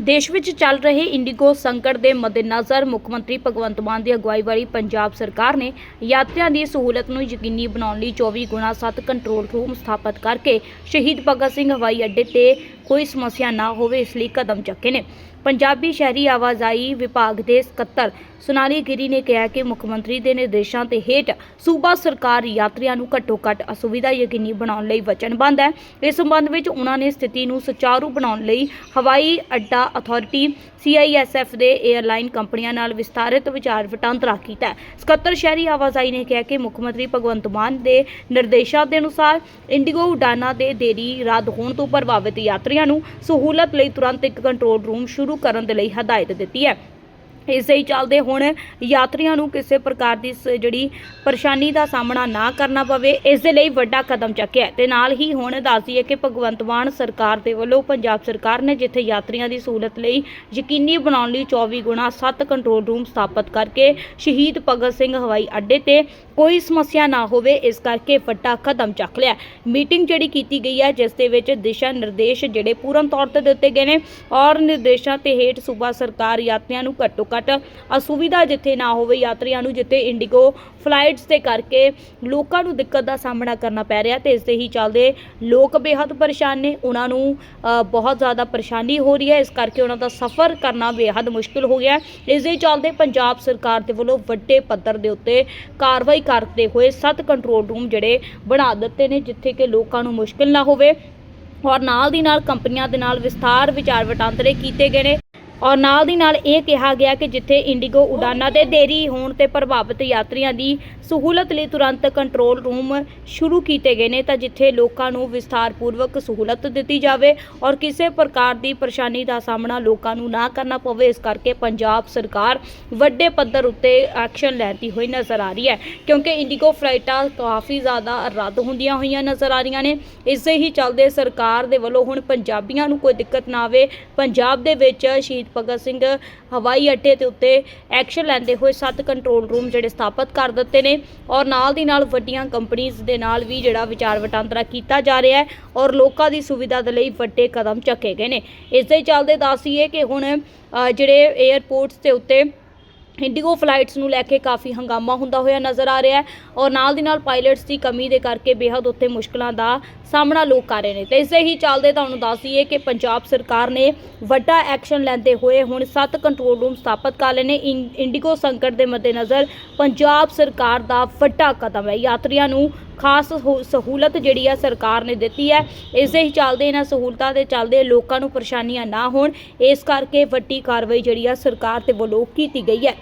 ਦੇਸ਼ ਵਿੱਚ ਚੱਲ ਰਹੇ ਇੰਡੀਗੋ ਸੰਕਟ ਦੇ ਮੱਦੇਨਜ਼ਰ ਮੁੱਖ ਮੰਤਰੀ ਭਗਵੰਤ ਮਾਨ ਦੀ ਅਗਵਾਈ ਵਾਲੀ ਪੰਜਾਬ ਸਰਕਾਰ ਨੇ ਯਾਤਰੀਆਂ ਦੀ ਸਹੂਲਤ ਨੂੰ ਯਕੀਨੀ ਬਣਾਉਣ ਲਈ 24 ਗੁਣਾ 7 ਕੰਟਰੋਲ ਰੂਮ ਸਥਾਪਿਤ ਕਰਕੇ ਸ਼ਹੀਦ ਭਗਤ ਸਿੰਘ ਹਵਾਈ ਅੱਡੇ ਤੇ ਕੋਈ ਸਮੱਸਿਆ ਨਾ ਹੋਵੇ, ਇਸ ਲਈ ਕਦਮ ਚੱਕੇ ਨੇ। ਪੰਜਾਬੀ ਸ਼ਹਿਰੀ ਆਵਾਜਾਈ ਵਿਭਾਗ ਦੇ ਸਕੱਤਰ ਸੁਨਾਲੀ ਗਿਰੀ ਨੇ ਕਿਹਾ ਕਿ ਮੁੱਖ ਮੰਤਰੀ ਦੇ ਨਿਰਦੇਸ਼ਾਂ ਤੇ ਹੇਠ ਸੂਬਾ ਸਰਕਾਰ ਯਾਤਰੀਆਂ ਨੂੰ ਘੱਟੋ-ਘੱਟ ਅਸੁਵਿਧਾ ਯਕੀਨੀ ਬਣਾਉਣ ਲਈ ਵਚਨਬੱਧ ਹੈ। ਇਸ ਸੰਬੰਧ ਵਿੱਚ ਉਹਨਾਂ ਨੇ ਸਥਿਤੀ ਨੂੰ ਸੁਚਾਰੂ ਬਣਾਉਣ ਲਈ ਹਵਾਈ ਅੱਡਾ ਅਥਾਰਟੀ CISF ਦੇ 에ਅਰਲਾਈਨ ਕੰਪਨੀਆਂ ਨਾਲ ਵਿਸਤਾਰਿਤ ਵਿਚਾਰ ਵਟਾਂਦਰਾ ਕੀਤਾ ਹੈ। ਸਕੱਤਰ ਸ਼ਹਿਰੀ ਆਵਾਜਾਈ ਨੇ ਕਿਹਾ ਕਿ ਮੁੱਖ ਮੰਤਰੀ ਭਗਵੰਤ ਮਾਨ ਦੇ ਨਿਰਦੇਸ਼ਾਂ ਦੇ ਅਨੁਸਾਰ ਇੰਡੀਗੋ ਉਡਾਨਾਂ ਦੇ ਦੇਰੀ ਰੱਦ ਹੋਣ ਤੋਂ ਪ੍ਰਭਾਵਿਤ ਯਾਤਰੀਆਂ ਨੂੰ ਸਹੂਲਤ ਲਈ ਤੁਰੰਤ ਇੱਕ ਕੰਟਰੋਲ ਰੂਮ ਸ਼ੁਰੂ ਕਰਨ ਦੇ ਲਈ ਹਦਾਇਤ ਦਿੱਤੀ ਹੈ। ਇਸੇ ਹੀ ਚੱਲਦੇ ਹੁਣ ਯਾਤਰੀਆਂ ਨੂੰ ਕਿਸੇ ਪ੍ਰਕਾਰ ਦੀ ਸ- ਜਿਹੜੀ ਪਰੇਸ਼ਾਨੀ ਦਾ ਸਾਹਮਣਾ ਨਾ ਕਰਨਾ ਪਵੇ, ਇਸ ਦੇ ਲਈ ਵੱਡਾ ਕਦਮ ਚੱਕਿਆ ਹੈ। ਤੇ ਨਾਲ ਹੀ ਹੁਣ ਦੱਸ ਦਈਏ ਕਿ ਭਗਵੰਤ ਮਾਨ ਸਰਕਾਰ ਦੇ ਵੱਲੋਂ ਪੰਜਾਬ ਸਰਕਾਰ ਨੇ ਜਿੱਥੇ ਯਾਤਰੀਆਂ ਦੀ ਸਹੂਲਤ ਲਈ ਯਕੀਨੀ ਬਣਾਉਣ ਲਈ 24 ਗੁਣਾ 7 ਕੰਟਰੋਲ ਰੂਮ ਸਥਾਪਿਤ ਕਰਕੇ ਸ਼ਹੀਦ ਭਗਤ ਸਿੰਘ ਹਵਾਈ ਅੱਡੇ ਤੇ ਕੋਈ ਸਮੱਸਿਆ ਨਾ ਹੋਵੇ, ਇਸ ਕਰਕੇ ਵੱਡਾ ਕਦਮ ਚੱਕ ਲਿਆ ਮੀਟਿੰਗ ਜਿਹੜੀ ਕੀਤੀ ਗਈ ਹੈ, ਜਿਸ ਦੇ ਵਿੱਚ ਦਿਸ਼ਾ ਨਿਰਦੇਸ਼ ਜਿਹੜੇ ਪੂਰਨ ਤੌਰ ਤੇ ਦਿੱਤੇ ਗਏ ਨੇ ਔਰ ਨਿਰਦੇਸ਼ਾਂ ਤੇ ਹੇਠ ਸੂਬਾ ਸਰਕਾਰ ਯਾਤਰੀਆਂ ਨੂੰ ਘੱਟੋ ਘੱਟ ਅਸੁਵਿਧਾ ਜਿੱਥੇ ਨਾ ਹੋਵੇ ਯਾਤਰੀਆਂ ਨੂੰ, ਜਿੱਥੇ ਇੰਡੀਗੋ ਫਲਾਈਟਸ ਦੇ ਕਰਕੇ ਲੋਕਾਂ ਨੂੰ ਦਿੱਕਤ ਦਾ ਸਾਹਮਣਾ ਕਰਨਾ ਪੈ ਰਿਹਾ ਤੇ ਇਸ ਦੇ ਹੀ ਚੱਲਦੇ ਲੋਕ ਬੇਹੱਦ ਪਰੇਸ਼ਾਨ ਨੇ। ਉਹਨਾਂ ਨੂੰ ਬਹੁਤ ਜ਼ਿਆਦਾ ਪਰੇਸ਼ਾਨੀ ਹੋ ਰਹੀ ਹੈ। ਇਸ ਕਰਕੇ ਉਹਨਾਂ ਦਾ ਸਫ਼ਰ ਕਰਨਾ ਬੇਹੱਦ ਮੁਸ਼ਕਲ ਹੋ ਗਿਆ ਇਸ ਦੇ ਚੱਲਦੇ ਪੰਜਾਬ ਸਰਕਾਰ ਦੇ ਵੱਲੋਂ ਵੱਡੇ ਪੱਧਰ ਦੇ ਉੱਤੇ ਕਾਰਵਾਈ ਕਰਦੇ ਹੋਏ ਸੱਤ ਕੰਟਰੋਲ ਰੂਮ ਜਿਹੜੇ ਬਣਾ ਦਿੱਤੇ ਨੇ, ਜਿੱਥੇ ਕਿ ਲੋਕਾਂ ਨੂੰ ਮੁਸ਼ਕਿਲ ਨਾ ਹੋਵੇ। ਔਰ ਨਾਲ ਦੀ ਨਾਲ ਕੰਪਨੀਆਂ ਦੇ ਨਾਲ ਵਿਸਥਾਰ ਵਿਚਾਰ ਵਟਾਂਦਰੇ ਕੀਤੇ ਗਏ ਨੇ। ਔਰ ਨਾਲ ਦੀ ਨਾਲ ਇਹ ਕਿਹਾ ਗਿਆ ਕਿ ਜਿੱਥੇ ਇੰਡੀਗੋ ਉਡਾਨਾਂ ਦੇ ਦੇਰੀ ਹੋਣ ਤੇ ਪ੍ਰਭਾਵਿਤ ਯਾਤਰੀਆਂ ਦੀ ਸਹੂਲਤ ਲਈ ਤੁਰੰਤ ਕੰਟਰੋਲ ਰੂਮ ਸ਼ੁਰੂ ਕੀਤੇ ਗਏ ਨੇ, ਤਾਂ ਜਿੱਥੇ ਲੋਕਾਂ ਨੂੰ ਵਿਸਥਾਰਪੂਰਵਕ ਸਹੂਲਤ ਦਿੱਤੀ ਜਾਵੇ ਔਰ ਕਿਸੇ ਪ੍ਰਕਾਰ ਦੀ ਪਰੇਸ਼ਾਨੀ ਦਾ ਸਾਹਮਣਾ ਲੋਕਾਂ ਨੂੰ ਨਾ ਕਰਨਾ ਪਵੇ, ਇਸ ਕਰਕੇ ਪੰਜਾਬ ਸਰਕਾਰ ਵੱਡੇ ਪੱਧਰ ਉੱਤੇ ਐਕਸ਼ਨ ਲੈਂਦੀ ਹੋਈ ਨਜ਼ਰ ਆ ਰਹੀ ਹੈ, ਕਿਉਂਕਿ ਇੰਡੀਗੋ ਫਲਾਈਟਾਂ ਕਾਫੀ ਜ਼ਿਆਦਾ ਰੱਦ ਹੁੰਦੀਆਂ ਹੋਈਆਂ ਨਜ਼ਰ ਆ ਰਹੀਆਂ ਨੇ। ਇਸੇ ਹੀ ਚੱਲਦੇ ਸਰਕਾਰ ਦੇ ਵੱਲੋਂ ਹੁਣ ਪੰਜਾਬੀਆਂ ਨੂੰ ਕੋਈ ਦਿੱਕਤ ਨਾ ਆਵੇ, ਪੰਜਾਬ ਦੇ ਵਿੱਚ ਸ਼ਹੀਦ ਭਗਤ ਸਿੰਘ ਹਵਾਈ ਅੱਡੇ ਦੇ ਉੱਤੇ ਐਕਸ਼ਨ ਲੈਂਦੇ ਹੋਏ ਸੱਤ ਕੰਟਰੋਲ ਰੂਮ ਜਿਹੜੇ ਸਥਾਪਿਤ ਕਰ ਦਿੱਤੇ ਨੇ ਔਰ ਨਾਲ ਦੀ ਨਾਲ ਵੱਡੀਆਂ ਕੰਪਨੀਆਂ ਦੇ ਨਾਲ ਵੀ ਜਿਹੜਾ ਵਿਚਾਰ ਵਟਾਂਦਰਾ ਕੀਤਾ ਜਾ ਰਿਹਾ ਹੈ ਔਰ ਲੋਕਾਂ ਦੀ ਸੁਵਿਧਾ ਦੇ ਲਈ ਵੱਡੇ ਕਦਮ ਚੱਕੇ ਗਏ ਨੇ। ਇਸ ਦੇ ਚੱਲਦੇ ਦੱਸੀਏ ਕਿ ਹੁਣ ਜਿਹੜੇ 에ਅਰਪੋਰਟਸ ਦੇ ਉੱਤੇ ਇੰਡੀਗੋ ਫਲਾਈਟਸ ਨੂੰ ਲੈ ਕੇ ਕਾਫੀ ਹੰਗਾਮਾ ਹੁੰਦਾ ਹੋਇਆ ਨਜ਼ਰ ਆ ਰਿਹਾ ਹੈ ਔਰ ਨਾਲ ਦੀ ਨਾਲ ਪਾਇਲਟਸ ਦੀ ਕਮੀ ਦੇ ਕਰਕੇ ਬੇਹੱਦ ਉੱਥੇ ਮੁਸ਼ਕਲਾਂ ਦਾ ਸਾਹਮਣਾ ਲੋਕ ਕਰ ਰਹੇ ਨੇ। ਤੇ ਇਸੇ ਹੀ ਚੱਲਦੇ ਤੁਹਾਨੂੰ ਦੱਸ ਦਈਏ ਕਿ ਪੰਜਾਬ ਸਰਕਾਰ ਨੇ ਵੱਡਾ ਐਕਸ਼ਨ ਲੈਂਦੇ ਹੋਏ ਹੁਣ ਸੱਤ ਕੰਟਰੋਲ ਰੂਮ ਸਥਾਪਿਤ ਕਰ ਲਏ ਨੇ। ਇੰ- ਇੰਡੀਗੋ ਸੰਕਟ ਦੇ ਮੱਦੇਨਜ਼ਰ ਪੰਜਾਬ ਸਰਕਾਰ ਦਾ ਵੱਡਾ ਕਦਮ ਹੈ। ਯਾਤਰੀਆਂ ਨੂੰ ਖਾਸ ਸਹੂ- ਸਹੂਲਤ ਜਿਹੜੀ ਆ ਸਰਕਾਰ ਨੇ ਦਿੱਤੀ ਹੈ। ਇਸੇ ਹੀ ਚੱਲਦੇ ਇਹਨਾਂ ਸਹੂਲਤਾਂ ਦੇ ਚੱਲਦੇ ਲੋਕਾਂ ਨੂੰ ਪਰੇਸ਼ਾਨੀਆਂ ਨਾ ਹੋਣ। ਇਸ ਕਰਕੇ ਵੱਡੀ ਕਾਰਵਾਈ ਜਿਹੜੀ ਆ ਸਰਕਾਰ ਦੇ ਵੱਲੋਂ ਕੀਤੀ ਗਈ ਹੈ।